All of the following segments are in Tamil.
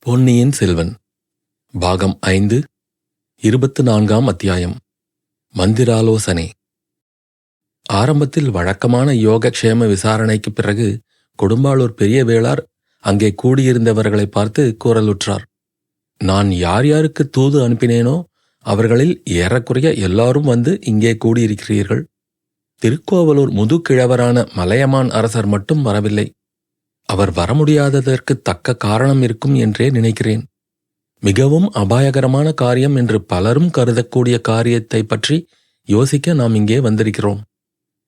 பொன்னியின் செல்வன். பாகம் ஐந்து இருபத்து நான்காம் அத்தியாயம். மந்திராலோசனை. ஆரம்பத்தில் வழக்கமான யோகக்ஷேம விசாரணைக்குப் பிறகு கொடும்பாளூர் பெரிய வேளார் அங்கே கூடியிருந்தவர்களை பார்த்து கூறலுற்றார் நான் யார் யாருக்கு தூது அனுப்பினேனோ அவர்களில் ஏறக்குறைய எல்லாரும் வந்து இங்கே கூடியிருக்கிறீர்கள். திருக்கோவலூர் முதுகிழவரான மலையமான் அரசர் மட்டும் வரவில்லை. அவர் வர முடியாததற்கு தக்க காரணம் இருக்கும் என்றே நினைக்கிறேன். மிகவும் அபாயகரமான காரியம் என்று பலரும் கருதக்கூடிய காரியத்தை பற்றி யோசிக்க நாம் இங்கே வந்திருக்கிறோம்.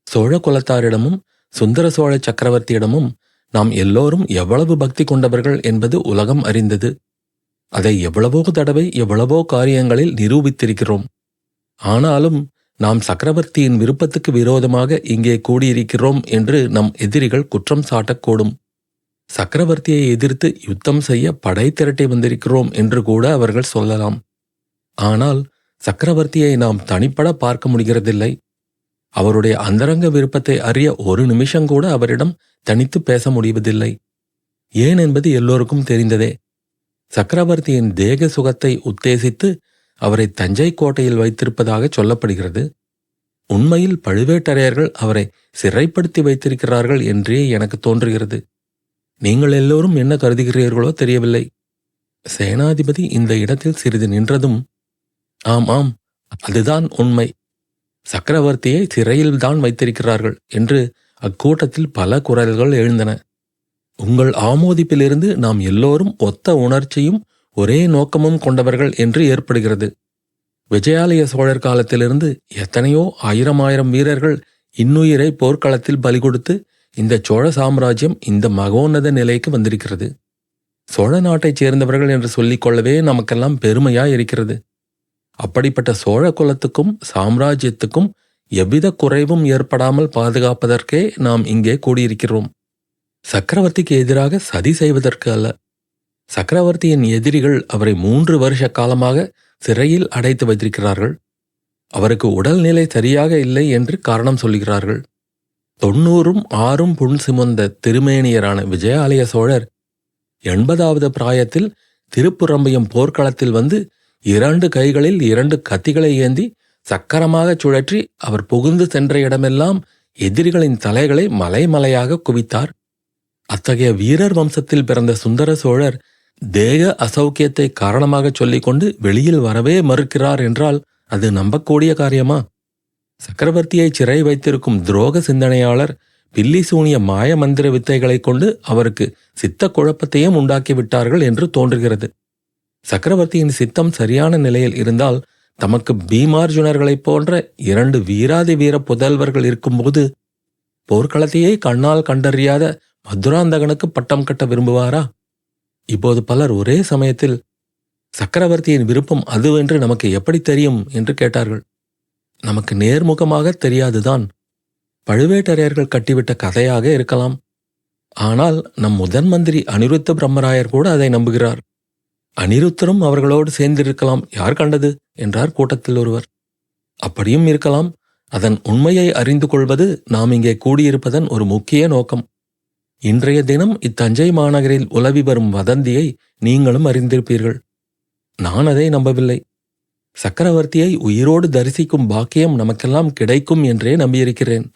சோழ குலத்தாரிடமும் சுந்தர சோழ சக்கரவர்த்தியிடமும் நாம் எல்லோரும் எவ்வளவு பக்தி கொண்டவர்கள் என்பது உலகம் அறிந்தது. அதை எவ்வளவோ தடவை எவ்வளவோ காரியங்களில் நிரூபித்திருக்கிறோம். ஆனாலும் நாம் சக்கரவர்த்தியின் விருப்பத்துக்கு விரோதமாக இங்கே கூடியிருக்கிறோம் என்று நம் எதிரிகள் குற்றம் சாட்டக்கூடும். சக்கரவர்த்தியை எதிர்த்து யுத்தம் செய்ய படை திரட்டி வந்திருக்கிறோம் என்று கூட அவர்கள் சொல்லலாம். ஆனால் சக்கரவர்த்தியை நாம் தனிப்பட பார்க்க முடிகிறதில்லை. அவருடைய அந்தரங்க விருப்பத்தை அறிய ஒரு நிமிஷம் கூட அவரிடம் தனித்து பேச முடிவதில்லை. ஏன் என்பது எல்லோருக்கும் தெரிந்ததே. சக்கரவர்த்தியின் தேக சுகத்தை உத்தேசித்து அவரை தஞ்சை கோட்டையில் வைத்திருப்பதாக சொல்லப்படுகிறது. உண்மையில் பழுவேட்டரையர்கள் அவரை சிறைப்படுத்தி வைத்திருக்கிறார்கள் என்றே எனக்கு தோன்றுகிறது. நீங்கள் எல்லோரும் என்ன கருதுகிறீர்களோ தெரியவில்லை. சேனாதிபதி இந்த இடத்தில் சிறிது நின்றதும் ஆம் ஆம் அதுதான் உண்மை. சக்கரவர்த்தியை சிறையில்தான் வைத்திருக்கிறார்கள் என்று அக்கூட்டத்தில் பல குரல்கள் எழுந்தன. உங்கள் ஆமோதிப்பிலிருந்து நாம் எல்லோரும் ஒத்த உணர்ச்சியும் ஒரே நோக்கமும் கொண்டவர்கள் என்று ஏற்படுகிறது. விஜயாலய சோழர் காலத்திலிருந்து எத்தனையோ ஆயிரம் ஆயிரம் வீரர்கள் இன்னுயிரை போர்க்களத்தில் பலி கொடுத்து இந்த சோழ சாம்ராஜ்யம் இந்த மகோன்னத நிலைக்கு வந்திருக்கிறது. சோழ நாட்டைச் சேர்ந்தவர்கள் என்று சொல்லிக்கொள்ளவே நமக்கெல்லாம் பெருமையா இருக்கிறது. அப்படிப்பட்ட சோழ குலத்துக்கும் சாம்ராஜ்யத்துக்கும் எவ்வித குறைவும் ஏற்படாமல் பாதுகாப்பதற்கே நாம் இங்கே கூடியிருக்கிறோம். சக்கரவர்த்திக்கு எதிராக சதி செய்வதற்கு அல்ல. சக்கரவர்த்தியின் எதிரிகள் அவரை மூன்று வருஷ காலமாக சிறையில் அடைத்து வைத்திருக்கிறார்கள். அவருக்கு உடல்நிலை சரியாக இல்லை என்று காரணம் சொல்கிறார்கள். தொண்ணூறும் ஆறும் புண் சுமந்த திருமேனியரான விஜயாலய சோழர் எண்பதாவது பிராயத்தில் திருப்புறம்பையும் போர்க்களத்தில் வந்து இரண்டு கைகளில் இரண்டு கத்திகளை ஏந்தி சக்கரமாகச் சுழற்றி அவர் புகுந்து சென்ற இடமெல்லாம் எதிரிகளின் தலைகளை மலைமலையாக குவித்தார். அத்தகைய வீரர் வம்சத்தில் பிறந்த சுந்தர சோழர் தேக அசௌக்கியத்தை காரணமாகச் சொல்லிக்கொண்டு வெளியில் வரவே மறுக்கிறார் என்றால் அது நம்பக்கூடிய காரியமா? சக்கரவர்த்தியை சிறை வைத்திருக்கும் துரோக சிந்தனையாளர் பில்லி சூனிய மாய மந்திர வித்தைகளைக் கொண்டு அவருக்கு சித்த குழப்பத்தையும் உண்டாக்கிவிட்டார்கள் என்று தோன்றுகிறது. சக்கரவர்த்தியின் சித்தம் சரியான நிலையில் இருந்தால் தமக்கு பீமார்ஜுனர்களைப் போன்ற இரண்டு வீராதி வீர புதல்வர்கள் இருக்கும்போது போர்க்களத்தையே கண்ணால் கண்டறியாத மதுராந்தகனுக்கு பட்டம் கட்ட விரும்புவாரா? இப்போது பலர் ஒரே சமயத்தில் சக்கரவர்த்தியின் விருப்பம் அதுவென்று நமக்கு எப்படி தெரியும்? என்று கேட்டார்கள். நமக்கு நேர்முகமாக தெரியாதுதான். பழுவேட்டரையர்கள் கட்டிவிட்ட கதையாக இருக்கலாம். ஆனால் நம் முதன் மந்திரி அனிருத்த பிரம்மராயர் கூட அதை நம்புகிறார். அனிருத்தரும் அவர்களோடு சேர்ந்திருக்கலாம். யார் கண்டது? என்றார் கூட்டத்தில் ஒருவர். அப்படியும் இருக்கலாம். அதன் உண்மையை அறிந்து கொள்வது நாம் இங்கே கூடியிருப்பதன் ஒரு முக்கிய நோக்கம். இன்றைய தினம் இத்தஞ்சை மாநகரில் உலவி வரும் வதந்தியை நீங்களும் அறிந்திருப்பீர்கள். நான் அதை நம்பவில்லை. சக்கரவர்த்தியை உயிரோடு தரிசிக்கும் பாக்கியம் நமக்கெல்லாம் கிடைக்கும் என்றே நம்பியிருக்கிறேன்.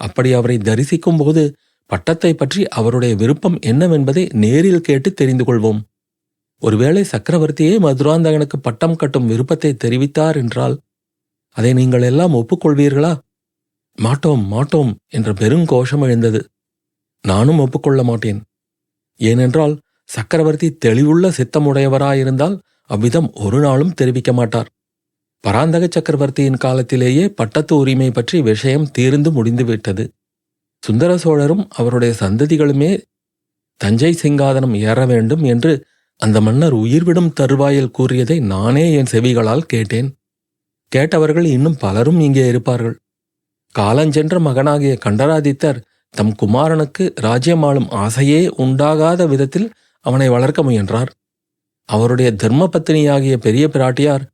அப்படி அவரை தரிசிக்கும் போது பட்டத்தை பற்றி அவருடைய விருப்பம் என்னவென்பதை நேரில் கேட்டு தெரிந்து கொள்வோம். ஒருவேளை சக்கரவர்த்தியே மதுராந்தகனுக்கு பட்டம் கட்டும் விருப்பத்தை தெரிவித்தார் என்றால் அதை நீங்கள் எல்லாம் ஒப்புக்கொள்வீர்களா? மாட்டோம் மாட்டோம் என்ற பெருங்கோஷம் எழுந்தது. நானும் ஒப்புக்கொள்ள மாட்டேன். ஏனென்றால் சக்கரவர்த்தி தெளிவுள்ள சித்தமுடையவராயிருந்தால் அவ்விதம் ஒரு நாளும் தெரிவிக்க மாட்டார். பராந்தக சக்கரவர்த்தியின் காலத்திலேயே பட்டத்து உரிமை பற்றி விஷயம் தீர்ந்து முடிந்துவிட்டது. சுந்தர சோழரும் அவருடைய சந்ததிகளுமே தஞ்சை சிங்காதனம் ஏற வேண்டும் என்று அந்த மன்னர் உயிர்விடும் தருவாயில் கூறியதை நானே என் செவிகளால் கேட்டேன். கேட்டவர்கள் இன்னும் பலரும் இங்கே இருப்பார்கள். காலஞ்சென்ற மகனாகிய கண்டராதித்தர் தம் குமாரனுக்கு ராஜ்யமாளும் ஆசையே உண்டாகாத விதத்தில் அவனை வளர்க்க முயன்றார். அவருடைய தர்ம பத்தினியாகிய பெரிய பிராட்டியார்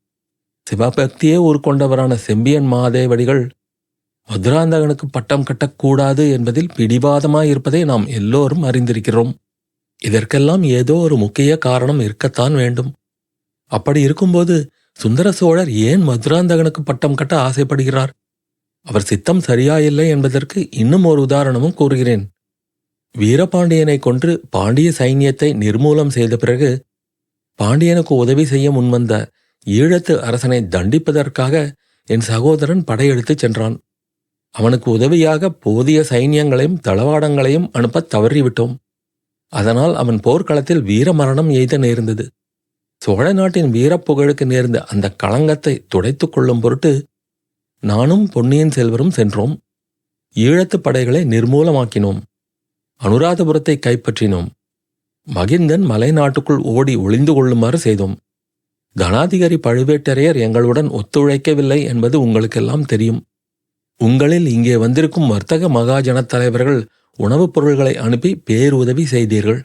சிவபக்தியே உருக்கொண்டவரான செம்பியன் மாதேவடிகள் மதுராந்தகனுக்கு பட்டம் கட்டக்கூடாது என்பதில் பிடிவாதமாயிருப்பதை நாம் எல்லோரும் அறிந்திருக்கிறோம். இதற்கெல்லாம் ஏதோ ஒரு முக்கிய காரணம் இருக்கத்தான் வேண்டும். அப்படி இருக்கும்போது சுந்தர சோழர் ஏன் மதுராந்தகனுக்கு பட்டம் கட்ட ஆசைப்படுகிறார்? அவர் சித்தம் சரியாயில்லை என்பதற்கு இன்னும் ஒரு உதாரணமும் கூறுகிறேன். வீரபாண்டியனை கொன்று பாண்டிய சைன்யத்தை நிர்மூலம் செய்த பிறகு பாண்டியனுக்கு உதவி செய்ய முன்வந்த ஈழத்து அரசனை தண்டிப்பதற்காக என் சகோதரன் படையெடுத்துச் சென்றான். அவனுக்கு உதவியாக போதிய சைன்யங்களையும் தளவாடங்களையும் அனுப்பத் தவறிவிட்டோம். அதனால் அவன் போர்க்களத்தில் வீரமரணம் எய்த நேர்ந்தது. சோழ நாட்டின் வீரப்புகழுக்கு நேர்ந்த அந்த களங்கத்தை துடைத்துக் கொள்ளும் பொருட்டு நானும் பொன்னியின் செல்வரும் சென்றோம். ஈழத்துப் படைகளை நிர்மூலமாக்கினோம். அனுராதபுரத்தை கைப்பற்றினோம். மகிந்தன் மலைநாட்டுக்குள் ஓடி ஒளிந்து கொள்ளுமாறு செய்தோம். தனாதிகாரி பழுவேட்டரையர் எங்களுடன் ஒத்துழைக்கவில்லை என்பது உங்களுக்கெல்லாம் தெரியும். உங்களில் இங்கே வந்திருக்கும் வர்த்தக மகாஜனத் தலைவர்கள் உணவுப் பொருள்களை அனுப்பி பேருதவி செய்தீர்கள்.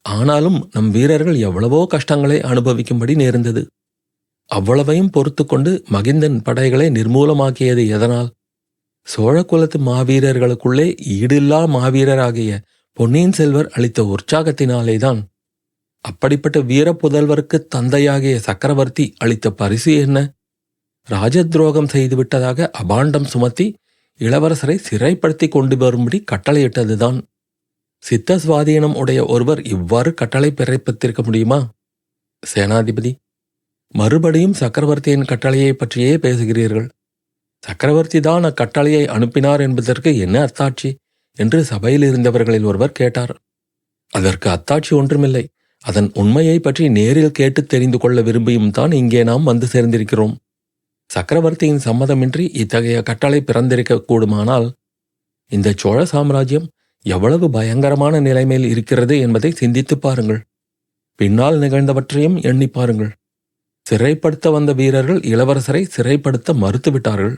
ஆனாலும் நம் வீரர்கள் எவ்வளவோ கஷ்டங்களை அனுபவிக்கும்படி நேர்ந்தது. அவ்வளவையும் பொறுத்து கொண்டு மகிந்தன் படைகளை நிர்மூலமாக்கியது எதனால்? சோழ குலத்து மாவீரர்களுக்குள்ளே ஈடில்லா மாவீரராகிய பொன்னியின் செல்வர் அளித்த உற்சாகத்தினாலேதான் அப்படிப்பட்ட வீர புதல்வருக்கு தந்தையாகிய சக்கரவர்த்தி அளித்த பரிசு என்ன? ராஜத்ரோகம் செய்துவிட்டதாக அபாண்டம் சுமத்தி இளவரசரை சிறைப்படுத்தி கொண்டு வரும்படி கட்டளையிட்டதுதான். சித்த சுவாதீனம் உடைய ஒருவர் இவ்வாறு கட்டளை பிறப்பித்திருக்க முடியுமா? சேனாதிபதி மறுபடியும் சக்கரவர்த்தியின் கட்டளையை பற்றியே பேசுகிறீர்கள். சக்கரவர்த்தி தான் அக்கட்டளையை அனுப்பினார் என்பதற்கு என்ன அத்தாட்சி என்று சபையில் இருந்தவர்களில் ஒருவர் கேட்டார். அதற்கு அத்தாட்சி ஒன்றுமில்லை. அதன் உண்மையை பற்றி நேரில் கேட்டு தெரிந்து கொள்ள விரும்பியும் தான் இங்கே நாம் வந்து சேர்ந்திருக்கிறோம். சக்கரவர்த்தியின் சம்மதமின்றி இத்தகைய கட்டளை பிறந்திருக்க கூடுமானால் இந்த சோழ சாம்ராஜ்யம் எவ்வளவு பயங்கரமான நிலைமையில் இருக்கிறது என்பதை சிந்தித்துப் பாருங்கள். பின்னால் நிகழ்ந்தவற்றையும் எண்ணி பாருங்கள். சிறைப்படுத்த வந்த வீரர்கள் இளவரசரை சிறைப்படுத்த மறுத்துவிட்டார்கள்.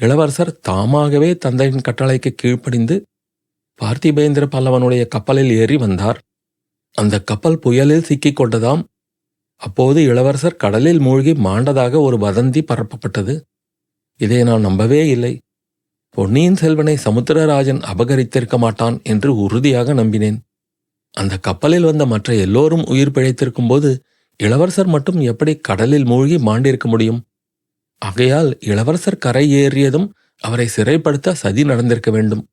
இளவரசர் தாமாகவே தந்தையின் கட்டளைக்கு கீழ்ப்படிந்து பார்த்திபேந்திர பல்லவனுடைய கப்பலில் ஏறி வந்தார். அந்த கப்பல் புயலில் சிக்கிக் கொண்டதாம். அப்போது இளவரசர் கடலில் மூழ்கி மாண்டதாக ஒரு வதந்தி பரப்பப்பட்டது. இதை நான் நம்பவே இல்லை. பொன்னியின் செல்வனை சமுத்திரராஜன் அபகரித்திருக்க மாட்டான் என்று உறுதியாக நம்பினேன். அந்த கப்பலில் வந்த மற்ற எல்லோரும் உயிர் பிழைத்திருக்கும் போது இளவரசர் மட்டும் எப்படி கடலில் மூழ்கி மாண்டிருக்க முடியும்? ஆகையால் இளவரசர் கரை ஏறியதும் அவரை சிறைப்படுத்த சதி நடந்திருக்க வேண்டும்.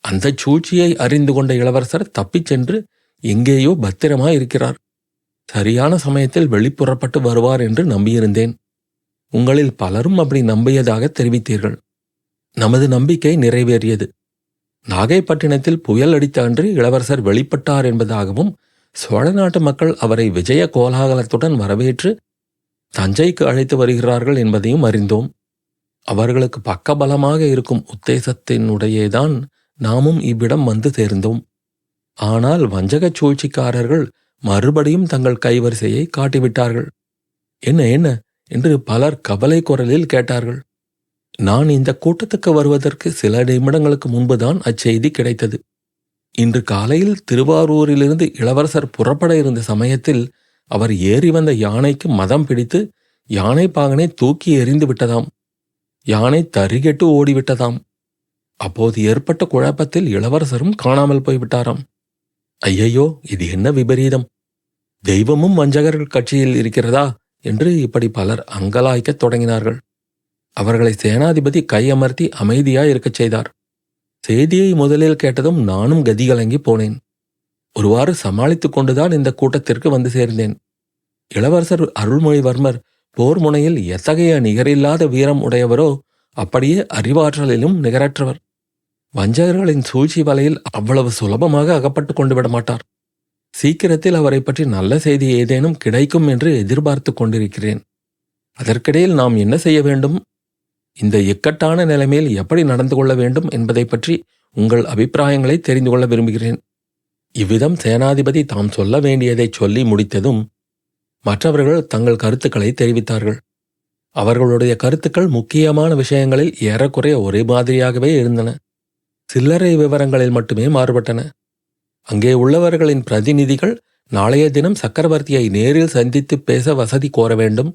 அந்த சூழ்ச்சியை அறிந்து கொண்ட இளவரசர் தப்பிச் சென்று எங்கேயோ பத்திரமாய் இருக்கிறார். சரியான சமயத்தில் வெளிப்புறப்பட்டு வருவார் என்று நம்பியிருந்தேன். உங்களில் பலரும் அப்படி நம்பியதாக தெரிவித்தீர்கள். நமது நம்பிக்கை நிறைவேறியது. நாகைப்பட்டினத்தில் புயல் அடித்த அன்று இளவரசர் வெளிப்பட்டார் என்பதாகவும் சோழ நாட்டு மக்கள் அவரை விஜய கோலாகலத்துடன் வரவேற்று தஞ்சைக்கு அழைத்து வருகிறார்கள் என்பதையும் அறிந்தோம். அவர்களுக்கு பக்கபலமாக இருக்கும் உத்தேசத்தினுடையேதான் நாமும் இவ்விடம் வந்து சேர்ந்தோம். ஆனால் வஞ்சகச் சூழ்ச்சிக்காரர்கள் மறுபடியும் தங்கள் கைவரிசையை காட்டிவிட்டார்கள். என்ன என்ன? என்று பலர் கவலை குரலில் கேட்டார்கள். நான் இந்த கூட்டத்துக்கு வருவதற்கு சில நிமிடங்களுக்கு முன்புதான் அச்செய்தி கிடைத்தது. இன்று காலையில் திருவாரூரிலிருந்து இளவரசர் புறப்பட இருந்த சமயத்தில் அவர் ஏறி வந்த யானைக்கு மதம் பிடித்து யானை பாகனை தூக்கி எறிந்து விட்டதாம். யானை தறிகெட்டு ஓடிவிட்டதாம். அப்போது ஏற்பட்ட குழப்பத்தில் இளவரசரும் காணாமல் போய்விட்டாராம். ஐயையோ இது என்ன விபரீதம்? தெய்வமும் வஞ்சகர்கள் கட்சியில் இருக்கிறதா? என்று இப்படி பலர் அங்கலாய்க்கத் தொடங்கினார்கள். அவர்களை சேனாதிபதி கையமர்த்தி அமைதியாய் இருக்கச் செய்தார். செய்தியை முதலில் கேட்டதும் நானும் கதிகலங்கி போனேன். ஒருவாறு சமாளித்துக் கொண்டுதான் இந்த கூட்டத்திற்கு வந்து சேர்ந்தேன். இளவரசர் அருள்மொழிவர்மர் போர் முனையில் எத்தகைய நிகரில்லாத வீரம் உடையவரோ அப்படியே அறிவாற்றலிலும் நிகரற்றவர். வஞ்சகர்களின் சூழ்ச்சி வலையில் அவ்வளவு சுலபமாக அகப்பட்டு கொண்டு விட மாட்டார். சீக்கிரத்தில் அவரை பற்றி நல்ல செய்தி ஏதேனும் கிடைக்கும் என்று எதிர்பார்த்து கொண்டிருக்கிறேன். அதற்கிடையில் நாம் என்ன செய்ய வேண்டும்? இந்த இக்கட்டான நிலைமையில் எப்படி நடந்து கொள்ள வேண்டும் என்பதை பற்றி உங்கள் அபிப்பிராயங்களை தெரிந்து கொள்ள விரும்புகிறேன். இவ்விதம் சேனாதிபதி தாம் சொல்ல வேண்டியதைச் சொல்லி முடித்ததும் மற்றவர்கள் தங்கள் கருத்துக்களை தெரிவித்தார்கள். அவர்களுடைய கருத்துக்கள் முக்கியமான விஷயங்களில் ஏறக்குறைய ஒரே மாதிரியாகவே இருந்தன. சில்லறை விவரங்களில் மட்டுமே மாறுபட்டன. அங்கே உள்ளவர்களின் பிரதிநிதிகள் நாளைய தினம் சக்கரவர்த்தியை நேரில் சந்தித்து பேச வசதி கோர வேண்டும்.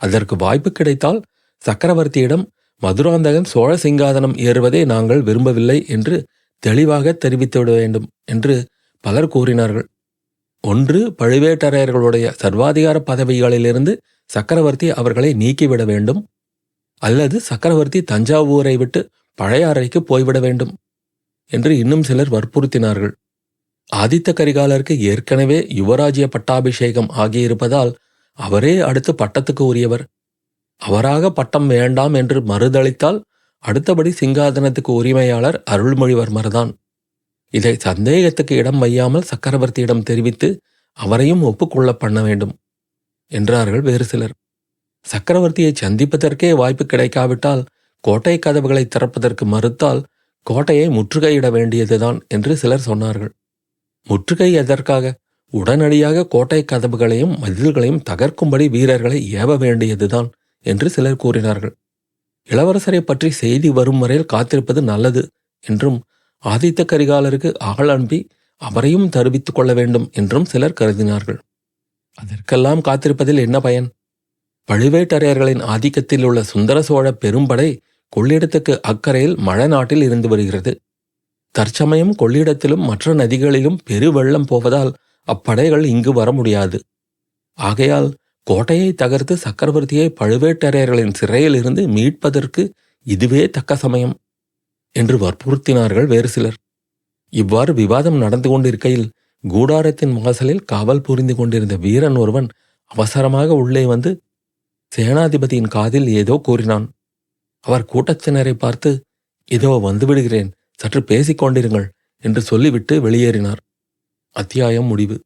அதற்கு வாய்ப்பு கிடைத்தால் சக்கரவர்த்தியிடம் மதுராந்தகன் சோழ சிங்காதனம் ஏறுவதை நாங்கள் விரும்பவில்லை என்று தெளிவாக தெரிவித்துவிட வேண்டும் என்று பலர் கூறினார்கள். ஒன்று பழுவேட்டரையர்களுடைய சர்வாதிகார பதவிகளிலிருந்து சக்கரவர்த்தி அவர்களை நீக்கிவிட வேண்டும். அல்லது சக்கரவர்த்தி தஞ்சாவூரை விட்டு பழையாறைக்கு போய்விட வேண்டும் என்று இன்னும் சிலர் வற்புறுத்தினார்கள். ஆதித்த கரிகாலருக்கு ஏற்கனவே யுவராஜ்ய பட்டாபிஷேகம் ஆகியிருப்பதால் அவரே அடுத்து பட்டத்துக்கு உரியவர். அவராக பட்டம் வேண்டாம் என்று மறுதளித்தால் அடுத்தபடி சிங்காதனத்துக்கு உரிமையாளர் அருள்மொழிவர்மர்தான். இதை சந்தேகத்துக்கு இடம் வையாமல் சக்கரவர்த்தியிடம் தெரிவித்து அவரையும் ஒப்புக்கொள்ள பண்ண வேண்டும் என்றார்கள் வேறு சிலர். சக்கரவர்த்தியை சந்திப்பதற்கே வாய்ப்பு கிடைக்காவிட்டால் கோட்டை கதவுகளை திறப்பதற்கு மறுத்தால் கோட்டையை முற்றுகையிட வேண்டியதுதான் என்று சிலர் சொன்னார்கள். முற்றுகை எதற்காக? உடனடியாக கோட்டை கதவுகளையும் மதில்களையும் தகர்க்கும்படி வீரர்களை ஏவ வேண்டியதுதான் என்று சிலர் கூறினார்கள். இளவரசரை பற்றி செய்தி வரும் வரையில் காத்திருப்பது நல்லது என்றும் ஆதித்த கரிகாலருக்கு ஆள் அனுப்பி அவரையும் தருவித்துக் கொள்ள வேண்டும் என்றும் சிலர் கருதினார்கள். அதற்கெல்லாம் காத்திருப்பதில் என்ன பயன்? பழுவேட்டரையர்களின் ஆதிக்கத்தில் உள்ள சுந்தர சோழ பெரும்படை கொள்ளிடத்துக்கு அக்கறையில் மழ நாட்டில் இருந்து வருகிறது. தற்சமயம் கொள்ளிடத்திலும் மற்ற நதிகளிலும் பெருவெள்ளம் போவதால் அப்படைகள் இங்கு வர முடியாது. ஆகையால் கோட்டையை தகர்த்து சக்கரவர்த்தியை பழுவேட்டரையர்களின் சிறையிலிருந்து மீட்பதற்கு இதுவே தக்க சமயம் என்று வற்புறுத்தினார்கள் வேறு சிலர். இவ்வாறு விவாதம் நடந்து கொண்டிருக்கையில் கூடாரத்தின் வாசலில் காவல் புரிந்து கொண்டிருந்த வீரன் ஒருவன் அவசரமாக உள்ளே வந்து சேனாதிபதியின் காதில் ஏதோ கூறினான். அவர் கூட்டத்தினரை பார்த்து இதோ வந்துவிடுகிறேன் சற்று பேசிக் கொண்டிருங்கள் என்று சொல்லிவிட்டு வெளியேறினார். அத்தியாயம் முடிவு.